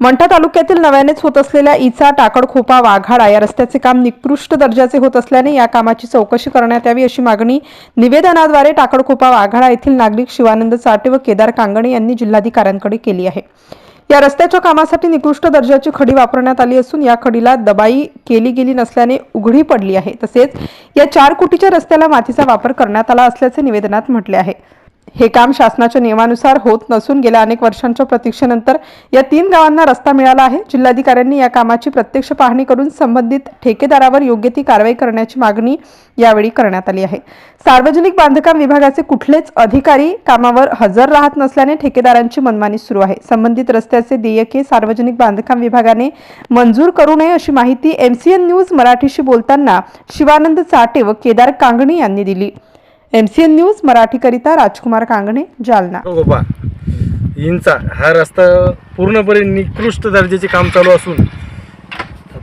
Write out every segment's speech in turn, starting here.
मंठा तालुक्यातील नव्यानेच होत असलेल्या इचा टाकडखोपा वाघाडा या रस्त्याचे काम निकृष्ट दर्जाचे होत असल्याने या कामाची चौकशी करण्यात यावी अशी मागणी निवेदनाद्वारे टाकडखोपा वाघाडा येथील नागरिक शिवानंद चाटे व केदार कांगणे यांनी जिल्हाधिकाऱ्यांकडे केली आहे. या रस्त्याच्या कामासाठी निकृष्ट दर्जाची खडी वापरण्यात आली असून या खडीला दबाई केली गेली नसल्याने उघडी पडली आहे. तसेच या चार कोटीच्या रस्त्याला मातीचा वापर करण्यात आला असल्याचे निवेदनात म्हटले आहे. हे काम शासनाच्या नियमानुसार होत नसून गेल्या अनेक वर्षांच्या प्रतीक्षेनंतर या तीन गावांना रस्ता मिळाला आहे. जिल्हाधिकाऱ्यांनी या कामाची प्रत्यक्ष पाहणी करून संबंधित ठेकेदारावर योग्य ती कारवाई करण्याची मागणी यावेळी करण्यात आली आहे. सार्वजनिक बांधकाम विभागाचे कुठलेच अधिकारी कामावर हजर राहत नसल्याने ठेकेदारांची मनमानी सुरू आहे. संबंधित रस्त्याचे देयके सार्वजनिक बांधकाम विभागाने मंजूर करू नये अशी माहिती एमसीएन न्यूज मराठीशी बोलताना शिवानंद चाटे व केदार कांगणी यांनी दिली. एमसीएन न्यूज मराठीकरिता राजकुमार कांगणे जालना. हो, गोपा. इंचा हा रस्ता पूर्णपणे निकृष्ट दर्जाचे काम चालू असून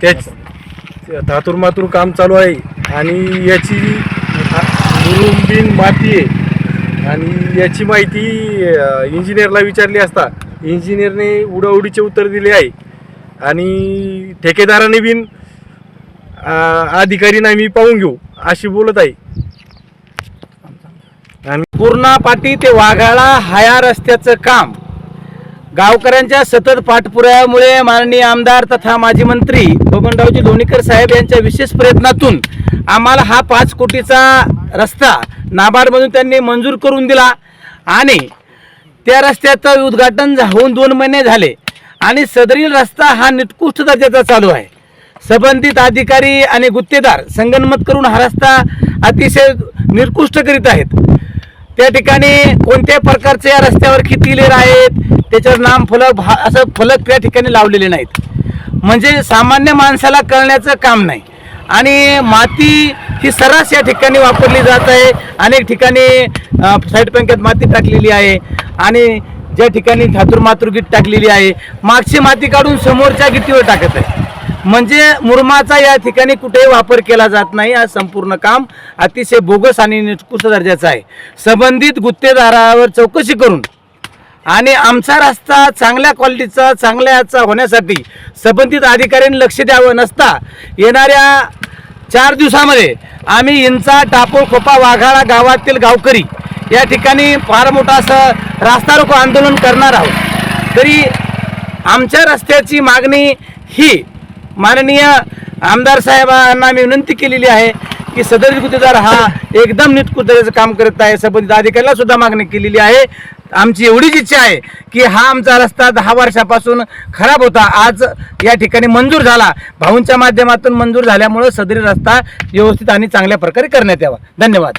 त्याच धातुरमातूर काम चालू आहे आणि याची मुरुंबीन माती आहे. आणि याची माहिती इंजिनियरला विचारली असता इंजिनियरने उडाउडीचे उत्तर दिले आहे. आणि ठेकेदाराने बिन अ, अधिकारीना मी पाहून घेऊ अशी बोलत आहे. आणि पूर्णा पाटी ते वाघाळा हाया रस्त्याचं काम. गावकऱ्यांच्या सतत पाठपुराव्यामुळे माननीय आमदार तथा माजी मंत्री बबनरावजी लोणीकर साहेब यांच्या विशेष प्रयत्नातून आम्हाला हा पाच कोटीचा रस्ता नाबार्डमधून त्यांनी मंजूर करून दिला आणि त्या रस्त्याचं उद्घाटन होऊन दोन महिने झाले आणि सदरील रस्ता हा निकृष्ट दर्जाचा चालू आहे. संबंधित अधिकारी आणि गुत्तेदार संगनमत करून हा रस्ता अतिशय निकृष्ट करीत आहेत. त्या ठिकाणी कोणत्याही प्रकारचे या रस्त्यावर किती लेर आहेत त्याच्यावर नाम फलक भा- असं फलक त्या ठिकाणी लावलेले नाहीत. म्हणजे सामान्य माणसाला कळण्याचं काम नाही. आणि माती ही सर्रास या ठिकाणी वापरली जात आहे. अनेक ठिकाणी साईड पंक्यात माती टाकलेली आहे. आणि ज्या ठिकाणी धातूर मातूर गीट टाकलेली आहे. मागची माती काढून समोरच्या गिट्टीवर टाकत आहे. म्हणजे मुरमाचा या ठिकाणी कुठेही वापर केला जात नाही. हा संपूर्ण काम अतिशय बोगस आणि निष्कृष्ट दर्जाचं आहे. संबंधित गुत्तेदारावर चौकशी करून आणि आमचा रस्ता चांगल्या क्वालिटीचा चांगल्या याचा होण्यासाठी संबंधित अधिकाऱ्यांनी लक्ष द्यावं नसता येणाऱ्या चार दिवसामध्ये आम्ही इंचा टापो खोपा वाघाळा गावातील गावकरी या ठिकाणी फार मोठा असं रास्ता रोको आंदोलन करणार आहोत. तरी आमच्या रस्त्याची मागणी ही माननीय आमदार साहेबांना मी विनंती केलेली आहे की सदर गुत्तेदार हा एकदम नीटकुत्याचं काम करत आहे. संबंधित अधिकाऱ्याला सुद्धा मागणी केलेली आहे. आमची एवढीच इच्छा आहे की हा आमचा रस्ता दहा वर्षापासून खराब होता. आज या ठिकाणी मंजूर झाला. भाऊंच्या माध्यमातून मंजूर झाल्यामुळं सदरी रस्ता व्यवस्थित आणि चांगल्या प्रकारे करण्यात यावा. धन्यवाद.